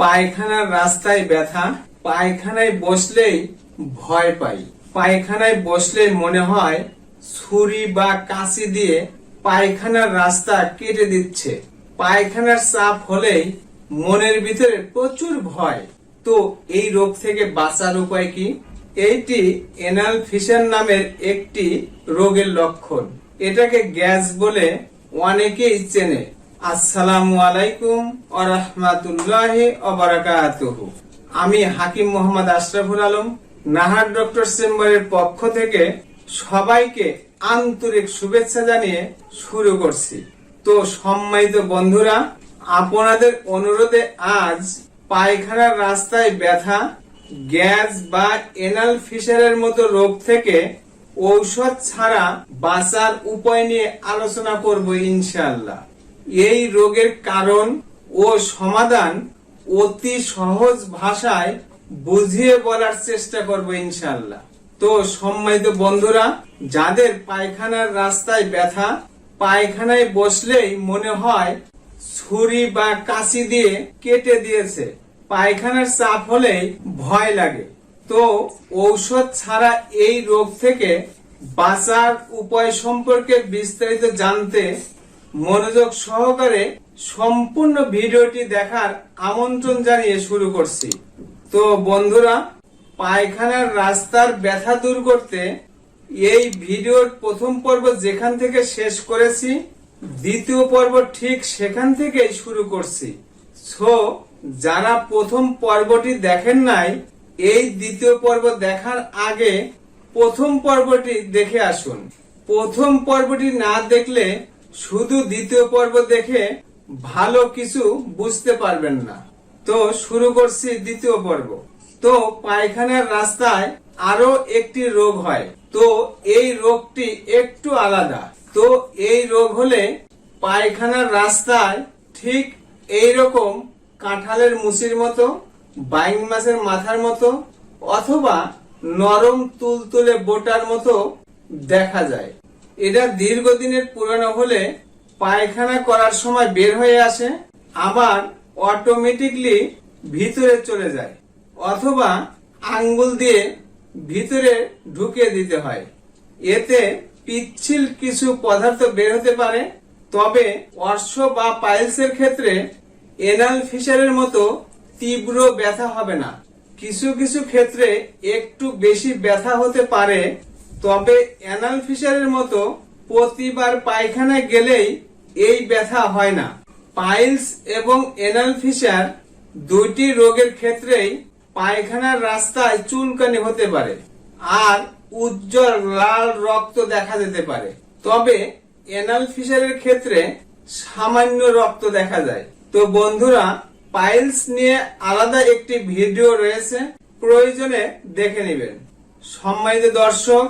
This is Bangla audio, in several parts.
পায়খানার রাস্তায় ব্যথা, পায়খানায় বসলেই ভয় পাই। পায়খানায় বসলেই মনে হয় ছুরি বা কাঁচি দিয়ে পায়খানার রাস্তা কেটে দিচ্ছে। পায়খানার চাপ হলেই মনের ভিতরে প্রচুর ভয়। তো এই রোগ থেকে বাঁচার উপায় কি? এইটি এনাল ফিশার নামের একটি রোগের লক্ষণ। এটাকে গ্যাস বলে অনেকেই চেনে। আসসালামু আলাইকুম ও রহমাতুল্লাহ আমি হাকিম মোহাম্মদ আশরাফুল আলম, নাহার ডক্টর চেম্বারের পক্ষ থেকে সবাইকে আন্তরিক শুভেচ্ছা জানিয়ে শুরু করছি। তো সম্মানিত বন্ধুরা, আপনাদের অনুরোধে আজ পায়খানার রাস্তায় ব্যথা, গ্যাস বা এনাল ফিশারের মতো রোগ থেকে ঔষধ ছাড়া বাঁচার উপায় নিয়ে আলোচনা করব ইনশাআল্লাহ। এই রোগের কারণ ও সমাধান অতি সহজ ভাষায় বুঝিয়ে বলার চেষ্টা করব ইনশাল্লাহ তো সম্মানিত বন্ধুরা, যাদের পায়খানার রাস্তায় ব্যথা, পায়খানায় বসলেই মনে হয় ছুরি বা কাঁচি দিয়ে কেটে দিয়েছে। পায়খানার চাপ হলেই ভয় লাগে। তো ঔষধ ছাড়া এই রোগ থেকে বাঁচার উপায় সম্পর্কে বিস্তারিত জানতে মনোযোগ সহকারে সম্পূর্ণ ভিডিওটি দেখার আমন্ত্রণ জানিয়ে শুরু করছি। তো বন্ধুরা, পায়খানার রাস্তার ব্যথা দূর করতে এই ভিডিওর প্রথম পর্ব যেখান থেকে শেষ করেছি, দ্বিতীয় পর্ব ঠিক সেখান থেকেই শুরু করছি। সো, যারা প্রথম পর্বটি দেখেন নাই, এই দ্বিতীয় পর্ব দেখার আগে প্রথম পর্বটি দেখে আসুন। প্রথম পর্বটি না দেখলে শুধু দ্বিতীয় পর্ব দেখে ভালো কিছু বুঝতে পারবেন না। তো শুরু করছি দ্বিতীয় পর্ব। তো পায়খানার রাস্তায় আরও একটি রোগ হয়। তো এই রোগটি একটু আলাদা। তো এই রোগ হলে পায়খানার রাস্তায় ঠিক এই রকম কাঁঠালের মুচির মতো বাইং মাছের মাথার মতো, অথবা নরম তুলতুলে বোটার মতো দেখা যায়। এটা দীর্ঘদিনের পুরানো হলে পায়খানা করার সময় বের হয়ে আসে, আবার অটোমেটিকলি ভিতরে চলে যায় অথবা আঙ্গুল দিয়ে ভিতরে ঢুকে দিতে হয়। এতে পিচ্ছিল কিছু পদার্থ বের হতে পারে, তবে অর্শ বা পাইলসের ক্ষেত্রে এনাল ফিশারের মতো তীব্র ব্যথা হবে না। কিছু কিছু ক্ষেত্রে একটু বেশি ব্যথা হতে পারে তবে অ্যানাল ফিশারের মতো প্রতিবার পায়খানায় গেলেই এই ব্যথা হয় না। পাইলস এবং এনাল ফিশার দুইটি রোগের ক্ষেত্রেই পায়খানার রাস্তায় চুলকানি হতে পারে আর উজ্জ্বল লাল রক্ত দেখা যেতে পারে। তবে এনাল ফিশারের ক্ষেত্রে সামান্য রক্ত দেখা যায়। তো বন্ধুরা, পাইলস নিয়ে আলাদা একটি ভিডিও রয়েছে, প্রয়োজনে দেখে নেবেন। সম্মানিত দর্শক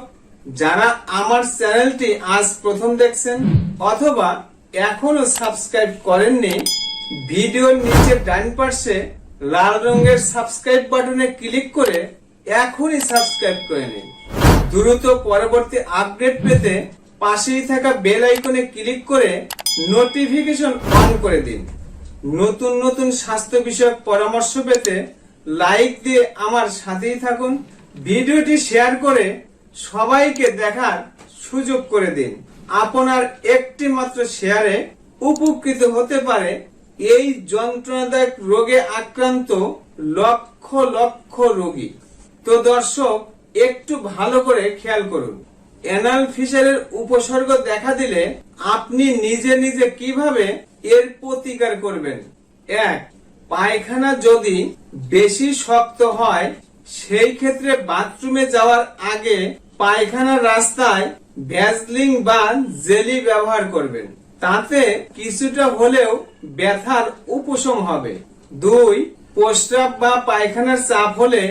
যারা আমার চ্যানেলটি আজ প্রথম দেখছেন অথবা এখনও সাবস্ক্রাইব করেননি, ভিডিওর নিচে ডান পাশে লাল রঙের সাবস্ক্রাইব বাটনে ক্লিক করে এখনই সাবস্ক্রাইব করে নিন। দ্রুত পরবর্তী আপডেট পেতে পাশেই থাকা বেল আইকনে ক্লিক করে নোটিফিকেশন অন করে দিন। নতুন নতুন স্বাস্থ্য বিষয়ক পরামর্শ পেতে লাইক দিয়ে আমার সাথেই থাকুন। ভিডিওটি শেয়ার করে সবাইকে দেখার সুযোগ করে দিন। আপনার একটি মাত্র শেয়ারে উপকৃত হতে পারে এই যন্ত্রণাদায়ক রোগে আক্রান্ত লক্ষ লক্ষ রোগী। তো দর্শক, একটু ভালো করে খেয়াল করুন। অ্যানাল ফিশারের উপসর্গ দেখা দিলে আপনি নিজে নিজে কীভাবে এর প্রতিকার করবেন? এক, পায়খানা যদি বেশি শক্ত হয় সেই ক্ষেত্রে বাথরুমে যাওয়ার আগে পায়খানার রাস্তায় ভ্যাজলিং বা জেলি ব্যবহার করবেন। তাতে কিছুটা হলেও ব্যথার উপশম হবে। দুই প্রস্রাব বা পায়খানার চাপ হলে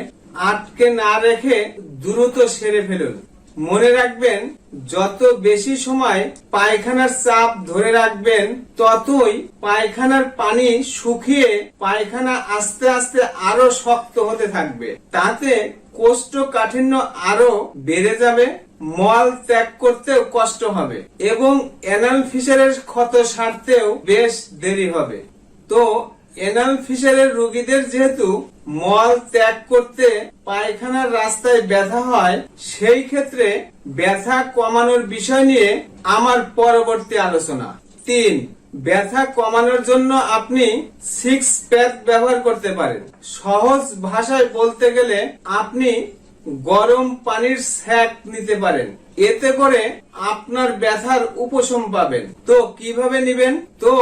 আটকে না রেখে দ্রুত সেরে ফেলুন। মনে রাখবেন, যত বেশি সময় পায়খানার চাপ ধরে রাখবেন, ততই পায়খানার পানি শুকিয়ে পায়খানা আস্তে আস্তে আরও শক্ত হতে থাকবে। তাতে কোষ্ঠকাঠিন্য আরও বেড়ে যাবে, মল ত্যাগ করতেও কষ্ট হবে এবং অ্যানাল ফিশারের ক্ষত সারতেও বেশ দেরি হবে। তো, এনাল ফিশারের রোগীদের যেহেতু মল ত্যাগ করতে পায়খানার রাস্তায় ব্যথা হয়, সেই ক্ষেত্রে ব্যথা কমানোর বিষয় নিয়ে আমার পরবর্তী আলোচনা। তিন, ব্যথা কমানোর জন্য আপনি সিক্স প্যাক ব্যবহার করতে পারেন। সহজ ভাষায় বলতে গেলে আপনি গরম পানির স্যাক নিতে পারেন। এতে করে আপনার ব্যথার উপশম পাবেন। তো কীভাবে নিবেন? তো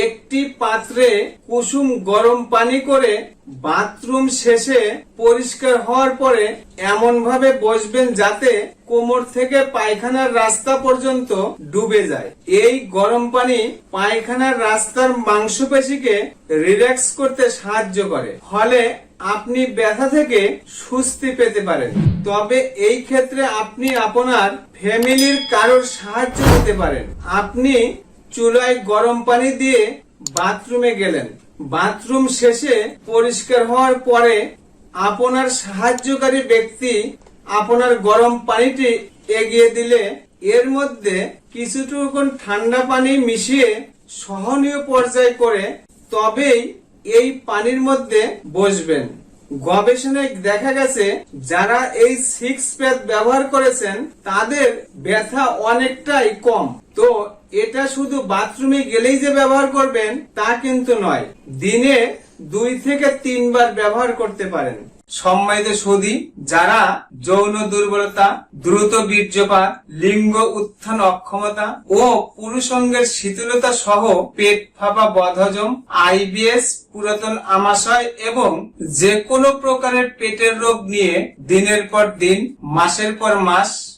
একটি পাত্রে কুসুম গরম পানি করে বাথরুম শেষে পরিষ্কার হওয়ার পরে এমন ভাবে বসবেন যাতে কোমর থেকে পায়খানার রাস্তা পর্যন্ত ডুবে যায়। এই গরম পানি পায়খানার রাস্তার মাংসপেশিকে রিল্যাক্স করতে সাহায্য করে। ফলে আপনি ব্যথা থেকে সুস্থি পেতে পারেন। তবে এই ক্ষেত্রে আপনি আপনার ফ্যামিলির কারোর সাহায্য নিতে পারেন। আপনি চুলায় গরম পানি দিয়ে বাথরুমে গেলেন। বাথরুম শেষে পরিষ্কার হওয়ার পরে আপনার সাহায্যকারী ব্যক্তি আপনার গরম পানিটি এগিয়ে দিলে। এর মধ্যে কিছুটুকু ঠান্ডা পানি মিশিয়ে সহনীয় পর্যায় করে তবেই এই পানির মধ্যে বসবেন। গবেষণায় দেখা গেছে, যারা এই সিক্স প্যাক ব্যবহার করেছেন, তাদের ব্যথা অনেকটাই কম। তো এটা শুধু বাথরুমে গেলেই যে ব্যবহার করবেন, তা কিন্তু নয়। দিনে দুই থেকে তিনবার ব্যবহার করতে পারেন। সম্মানিত সৌদি, যারা যৌন দুর্বলতা, দ্রুত বীর্যপাত লিঙ্গ উত্থান অক্ষমতা ও পুরুষঙ্গের শীতলতা সহ পেট ফাঁপা বদহজম, আইবিএস, পুরাতন আমাশয় এবং যে কোনো প্রকারের পেটের রোগ নিয়ে দিনের পর দিন, মাসের পর মাস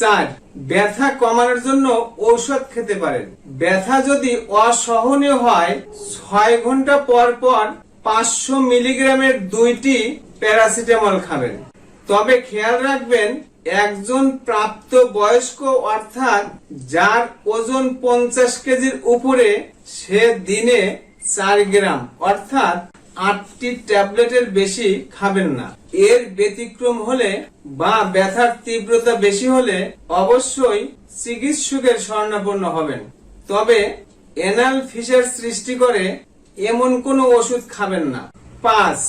চার ব্যথা কমানোর জন্য ঔষধ খেতে পারেন। ব্যথা যদি অসহনীয় হয়, ছয় ঘণ্টা পর পর পাঁচশো মিলিগ্রামের দুইটি প্যারাসিটামল খাবেন। তবে খেয়াল রাখবেন, একজন প্রাপ্ত বয়স্ক অর্থাৎ যার ওজন পঞ্চাশ কেজির উপরে, সে দিনে চার গ্রাম, অর্থাৎ আটটি ট্যাবলেটের বেশি খাবেন না। এর ব্যতিক্রম হলে বা ব্যথার তীব্রতা বেশি হলে অবশ্যই চিকিৎসকের স্বর্ণাপন্ন হবেন। তবে এনাল ফিসার সৃষ্টি করে এমন কোনো ওষুধ খাবেন না। পাঁচ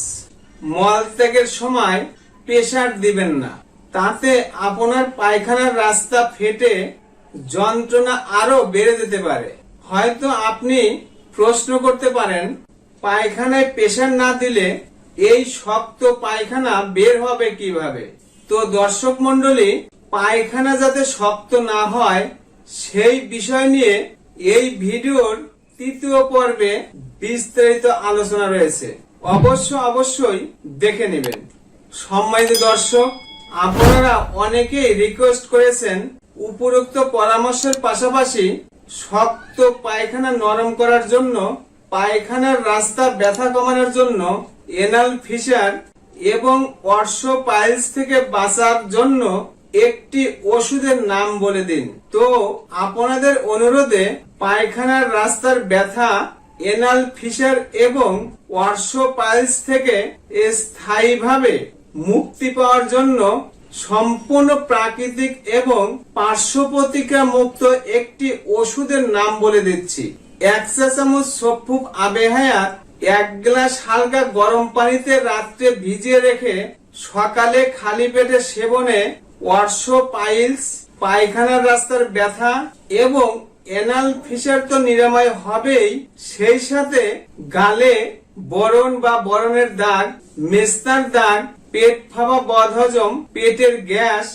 মলত্যাগের সময় প্রেসার দিবেন না। তাতে আপনার পায়খানার রাস্তা ফেটে যন্ত্রণা আরও বেড়ে যেতে পারে। হয়তো আপনি প্রশ্ন করতে পারেন পায়খানায় প্রেসার না দিলে এই শক্ত পায়খানা বের হবে কীভাবে? তো দর্শক মন্ডলী পায়খানা যাতে শক্ত না হয়, সেই বিষয় নিয়ে এই ভিডিওর তৃতীয় পর্বে বিস্তারিত আলোচনা রয়েছে। অবশ্য অবশ্যই দেখে নেবেন। সম্মানিত দর্শক, আপনারা অনেকেই রিকোয়েস্ট করেছেন উপরোক্ত পরামর্শের পাশাপাশি শক্ত পায়খানা নরম করার জন্য পায়খানার রাস্তা ব্যথা কমানোর জন্য এনাল ফিশার এবং অর্শ পাইলস থেকে বাঁচার জন্য একটি ওষুধের নাম বলে দিন। তো, আপনাদের অনুরোধে পায়খানার রাস্তার ব্যথা, এনাল ফিশার এবং ওয়ার্শ পাইলস থেকে স্থায়ীভাবে মুক্তি পাওয়ার জন্য সম্পূর্ণ প্রাকৃতিক এবং পার্শ্ব প্রতিক্রিয়া মুক্ত একটি ওষুধের নাম বলে দিচ্ছি। এক চা চামচ সফুক আবেহায়াত এক গ্লাস হালকা গরম পানিতে রাত্রে ভিজিয়ে রেখে সকালে খালি পেটে সেবনে ওয়ার্শ পাইলস, পায়খানার রাস্তার ব্যথা এবং এনাল ফিসার তো নিরাময় হবেই, সেই সাথে গালে বরণ বা বরণের দাগ, মেস্তার দাগ, পেট ফাঁপা বদহজম, পেটের গ্যাস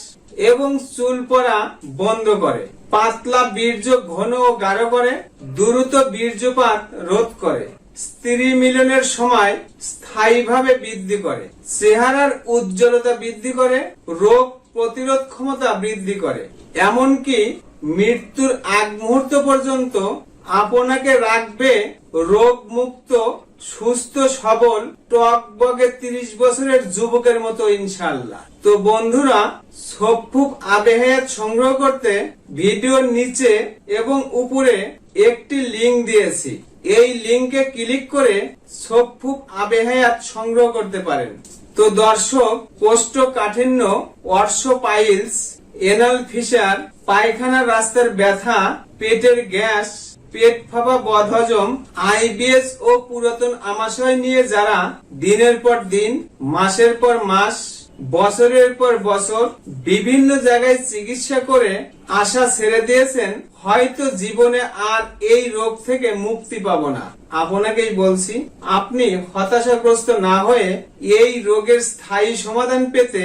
এবং চুল পড়া বন্ধ করে। পাতলা বীর্য ঘন ও গাঢ় করে, দ্রুত বীর্যপাত রোধ করে। স্ত্রী মিলনের সময় স্থায়ীভাবে বৃদ্ধি করে। চেহারার উজ্জ্বলতা বৃদ্ধি করে, রোগ প্রতিরোধ ক্ষমতা বৃদ্ধি করে। এমনকি মৃত্যুর আগ মুহূর্ত পর্যন্ত আপনাকে রাখবে রোগ মুক্ত সুস্থ, সবল টক বগে তিরিশ বছরের যুবকের মতো ইনশাল্লাহ তো বন্ধুরা সফুক আবেহায়াত সংগ্রহ করতে ভিডিওর নিচে এবং উপরে একটি লিংক দিয়েছি। এই লিংকে ক্লিক করে সফুক আবেহায়াত সংগ্রহ করতে পারেন। তো দর্শক কোষ্ঠকাঠিন্য অর্শ পাইলস, এনাল ফিসার পায়খানা রাস্তার ব্যথা, পেটের গ্যাস, পেট ফাঁপা বদহজম আইবিএস ও পুরাতন আমাশয় নিয়ে যারা দিনের পর দিন, মাসের পর মাস বছরের পর বছর বিভিন্ন জায়গায় চিকিৎসা করে আশা ছেড়ে দিয়েছেন, হয়তো জীবনে আর এই রোগ থেকে মুক্তি পাবো না। আপনাকেই বলছি, আপনি হতাশাগ্রস্ত না হয়ে এই রোগের স্থায়ী সমাধান পেতে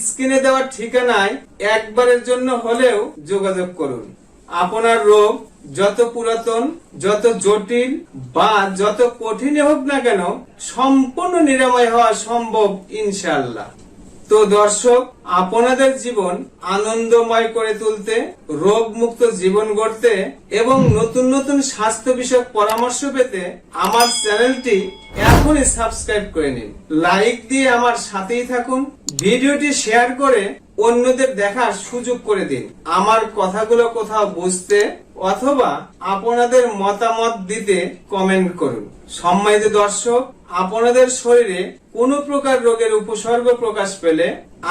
স্ক্রিনে দেওয়া ঠিকানায় একবারের জন্য হলেও যোগাযোগ করুন। আপনার রোগ যত পুরাতন, যত জটিল বা যত কঠিন হোক না কেন, সম্পূর্ণ নিরাময় হওয়া সম্ভব ইনশাল্লাহ তো দর্শক, আপনাদের জীবন আনন্দময় করে তুলতে রোগ মুক্ত জীবন গড়তে এবং নতুন নতুন স্বাস্থ্য বিষয়ক পরামর্শ পেতে আমার চ্যানেলটি এখনই সাবস্ক্রাইব করে নিন। লাইক দিয়ে আমার সাথেই থাকুন। ভিডিওটি শেয়ার করে অন্যদের দেখার সুযোগ করে দিন। আমার কথাগুলো কোথাও বুঝতে অথবা আপনাদের মতামত দিতে কমেন্ট করুন। সম্মানিত দর্শক, আপনাদের শরীরে কোনো প্রকার রোগের উপসর্গ প্রকাশ পেলে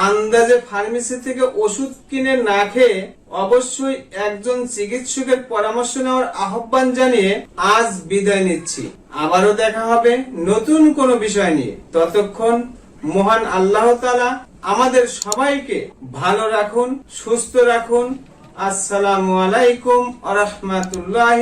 আন্দাজে ফার্মেসি থেকে ওষুধ কিনে না খেয়ে অবশ্যই একজন চিকিৎসকের পরামর্শ নেওয়ার আহ্বান জানিয়ে আজ বিদায় নিচ্ছি। আবারও দেখা হবে নতুন কোনো বিষয় নিয়ে। ততক্ষণ মহান আল্লাহ তালা আমাদের সবাইকে ভালো রাখুন সুস্থ রাখুন। আসসালামু আলাইকুম আ রহমতুল্লাহ